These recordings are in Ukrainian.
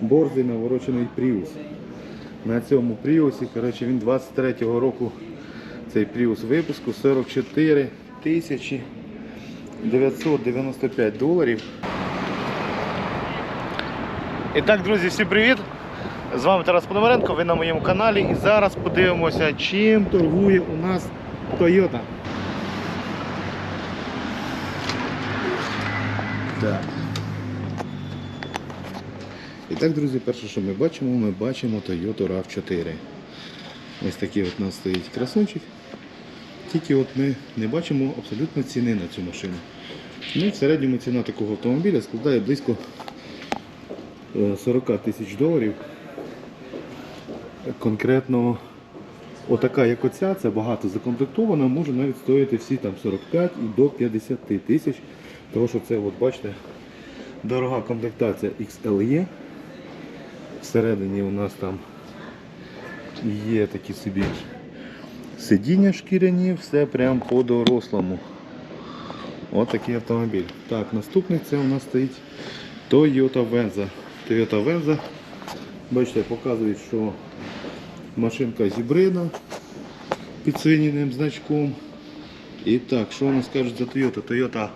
борзий наворочений Prius. На цьому Prius, коротше, він 23-го року цей Prius випуску 44 тисячі 995 доларів. І так, друзі, всім привіт! З вами Тарас Пономаренко, ви на моєму каналі і зараз подивимося, чим торгує у нас Toyota. Так. І так, друзі, перше, що ми бачимо, ми бачимо Toyota RAV4. Ось такий от у нас стоїть красунчик. Тільки от ми не бачимо абсолютно ціни на цю машину. Ну, в середньому ціна такого автомобіля складає близько е, 40 тисяч доларів. Конкретно отака, як оця, це багато закомплектована, може навіть стоїти всі там 45 і до 50 тисяч. Тому що це, от бачите, дорога комплектація XLE. Всередині у нас там є такі собі сидіння шкіряні, все прям по-дорослому. Ось такий автомобіль. Так, наступний це у нас стоїть Toyota Venza. Toyota Venza. Бачите, показують, що машинка гібридна під синім значком. І так, що у нас кажуть за Toyota? Toyota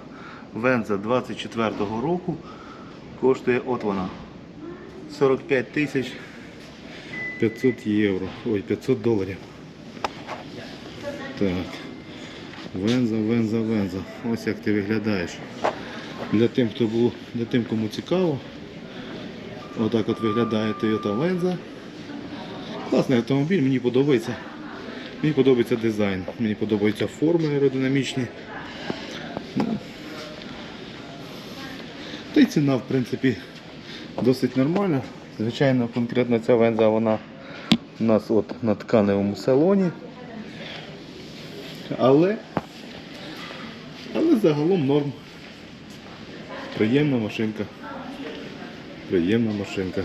Venza 24-го року коштує от вона 45 тисяч 500 євро. Ой, 500 доларів. Так. Венза, венза, венза. Ось як ти виглядаєш. Для тим, хто був, для тим, кому цікаво. Отак от виглядає Toyota Venza. Класний автомобіль, мені подобається. Мені подобається дизайн, мені подобаються форми аеродинамічні. Ну, Та й ціна, в принципі, досить нормальна. Звичайно, конкретно ця венза вона у нас от на тканевому салоні. Але, але загалом норм. Приємна машинка. Приємна машинка.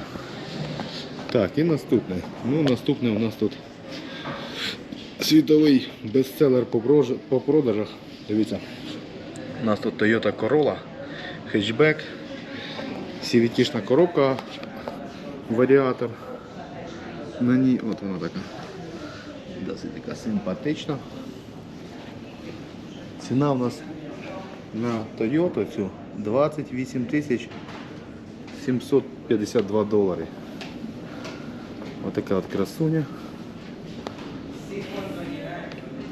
Так, і наступне. Ну, наступне у нас тут світовий бестселер по продажах. Дивіться. У нас тут Toyota Corolla, хетчбек, CVT-шна коробка, варіатор. На ній, от вона така. Досить така симпатична. Ціна у нас на Toyota цю 28 тисяч 752 долари. Ось така от красуня.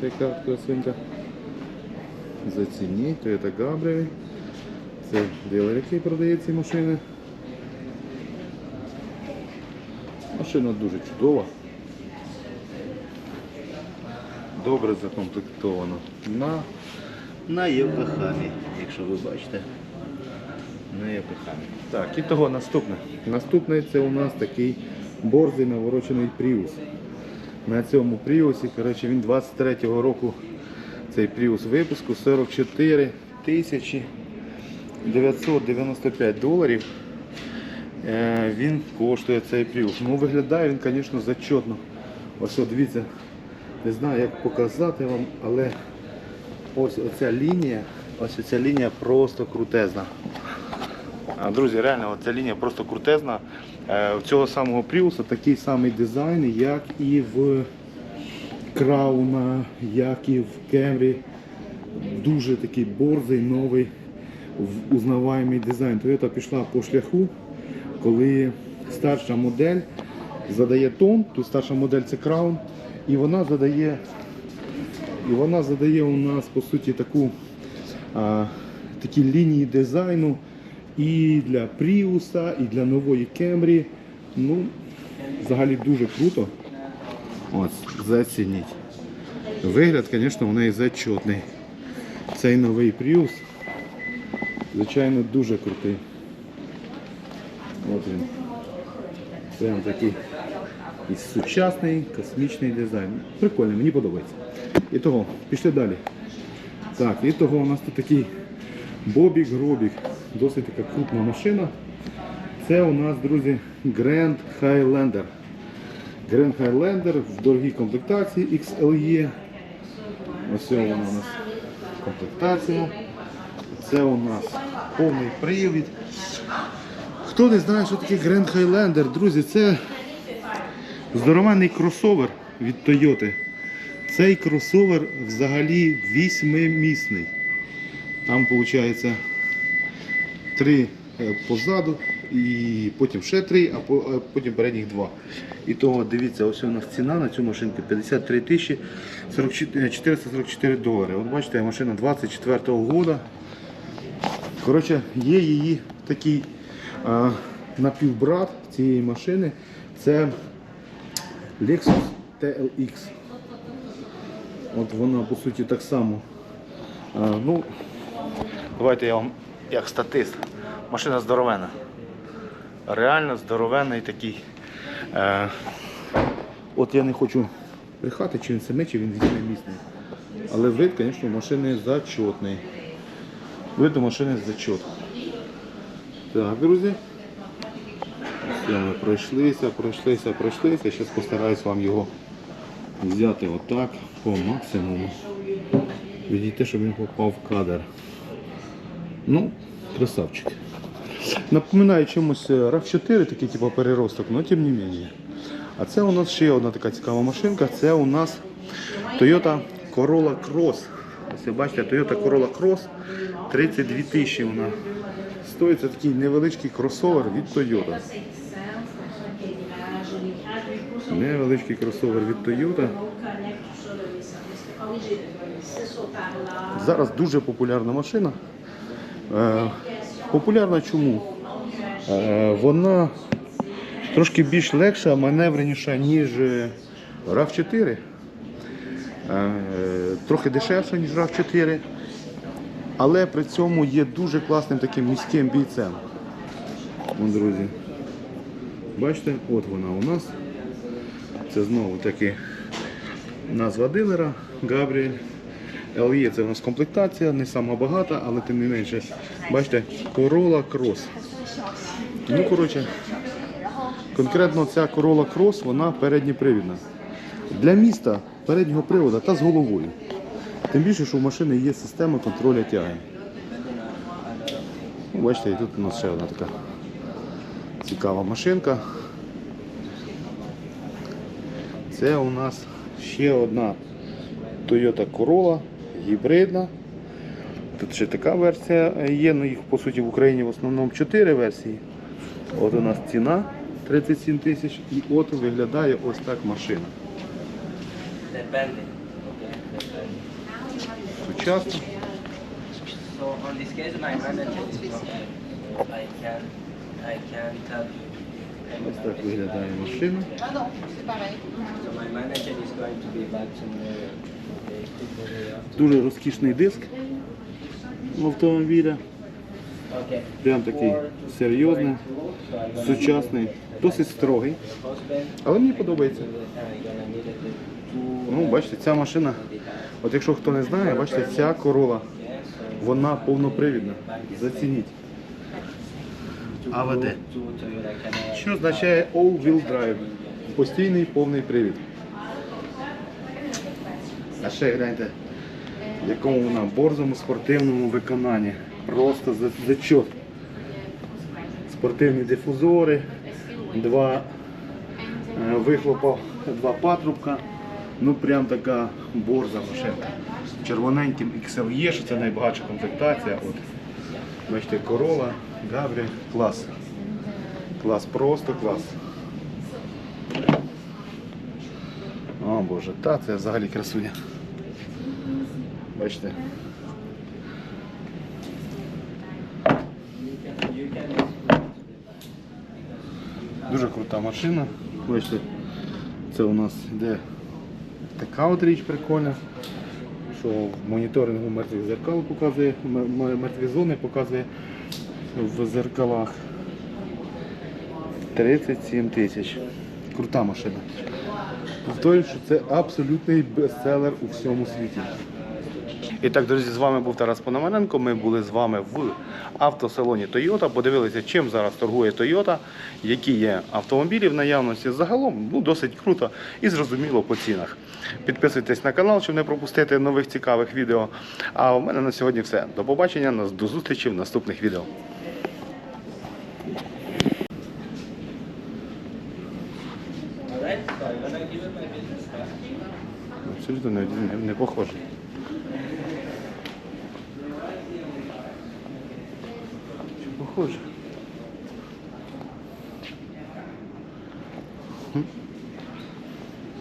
Така от красунька. Зацініть, Toyota Gabriel. Це дилер, який продає ці машини. Машина дуже чудова. Добре закомплектована. На, на ЄПХамі, якщо ви бачите. На ЄПХамі. Так, і того наступне. Наступне це у нас такий борзий наворочений Prius. На цьому Prius, коротше, він 23-го року цей Prius випуску 44 тисячі 995 доларів. Е, Він коштує цей Prius. Ну виглядає він, звісно, зачетно. Ось дивіться, не знаю як показати вам, але ось оця лінія, ось оця лінія просто крутезна. Друзі, реально, ця лінія просто крутезна. Е, У цього самого Prius такий самий дизайн, як і в Крауна, як і в Camry. Дуже такий борзий, новий, в- узнаваємий дизайн. Toyota пішла по шляху, коли старша модель задає тон, тут старша модель це Crown, і вона задає, і вона задає у нас по суті таку а, такі лінії дизайну і для Пріуса, і для нової Camry. Ну, взагалі дуже круто. Ось, зацініть. Вигляд, звісно, у неї зачетний. Цей новий Prius, звичайно, дуже крутий. От він. Прям такий і сучасний космічний дизайн. Прикольний, мені подобається. І того, пішли далі. Так, і того у нас тут такий Бобік Гробік. Досить така крупна машина. Це у нас, друзі, Grand Highlander. Grand Highlander в дорогій комплектації XLE. Ось вона у нас комплектація. Це у нас повний привід. Хто не знає, що таке Grand Highlander, друзі, це здоровенний кросовер від Toyota. Цей кросовер взагалі вісьмимісний. Там виходить три е, позаду, і потім ще три, а потім передніх два. І дивіться, ось у нас ціна на цю машинку 53 тисячі 444 долари. От бачите, машина 24-го года. Коротше, є її такий а, напівбрат цієї машини. Це Lexus TLX. От вона по суті так само. А, ну, давайте я вам як статист. Машина здоровена. Реально здоровенний такий. Е, от я не хочу брехати, чи він семи, чи він вісьмимісний. Але вид, звісно, машини зачетний. Вид у машини зачет. Так, друзі. Все, ми пройшлися, пройшлися, пройшлися. Зараз постараюсь вам його взяти отак по максимуму. Відійти, щоб він попав в кадр. Ну, красавчик. Напоминає чимось RAV4, такий типу переросток, але тим не менше. А це у нас ще одна така цікава машинка. Це у нас Toyota Corolla Cross. Ось ви бачите, Toyota Corolla Cross 32 тисячі вона. Стоїть це такий невеличкий кросовер від Toyota. Невеличкий кросовер від Toyota. Зараз дуже популярна машина. Е, популярна чому? Е, вона трошки більш легша, маневреніша, ніж е, RAV4. Е, трохи дешевша, ніж RAV4. Але при цьому є дуже класним таким міським бійцем. Вон, друзі. Бачите, от вона у нас. Це знову таки назва дилера Габріель. LE це у нас комплектація, не сама багата, але тим не менше. Бачите, Corolla Cross. Ну, коротше, конкретно ця Corolla Cross, вона передніпривідна. Для міста переднього приводу та з головою. Тим більше, що в машини є система контролю тяги. Ну, Бачите, і тут у нас ще одна така цікава машинка. Це у нас ще одна Toyota Corolla гібридна. Тут ще така версія є, ну їх по суті в Україні в основному 4 версії. От у нас ціна 37 тисяч і от виглядає ось так машина. You. Ось так виглядає машина. Дуже розкішний диск в автомобіля. Прям такий серйозний, сучасний, досить строгий. Але мені подобається. Ну, бачите, ця машина, от якщо хто не знає, бачите, ця корола, вона повнопривідна. Зацініть. АВД. Що означає all-wheel drive? Постійний повний привід. А ще гляньте, в якому вона борзому спортивному виконанні. Просто за- зачот. Спортивні дифузори, два е, вихлопа, два патрубка. Ну прям така борза машинка. Червоненьким XLE, що це найбагатша комплектація. От. Бачите, корола, Габрі, клас. Клас, просто клас. О боже, та це взагалі красуня. Бачите? Дуже крута машина. Бачите, це у нас йде така от річ прикольна, що в моніторингу мертвих зеркал показує, мертві зони показує в зеркалах. 37 тисяч. Крута машина. Повторюю, що це абсолютний бестселер у всьому світі. І так, друзі, з вами був Тарас Пономаренко. Ми були з вами в автосалоні Toyota. Подивилися, чим зараз торгує Toyota, які є автомобілі в наявності. Загалом ну, досить круто і зрозуміло по цінах. Підписуйтесь на канал, щоб не пропустити нових цікавих відео. А у мене на сьогодні все. До побачення, до зустрічі в наступних відео. Абсолютно не, не, не похоже. Чи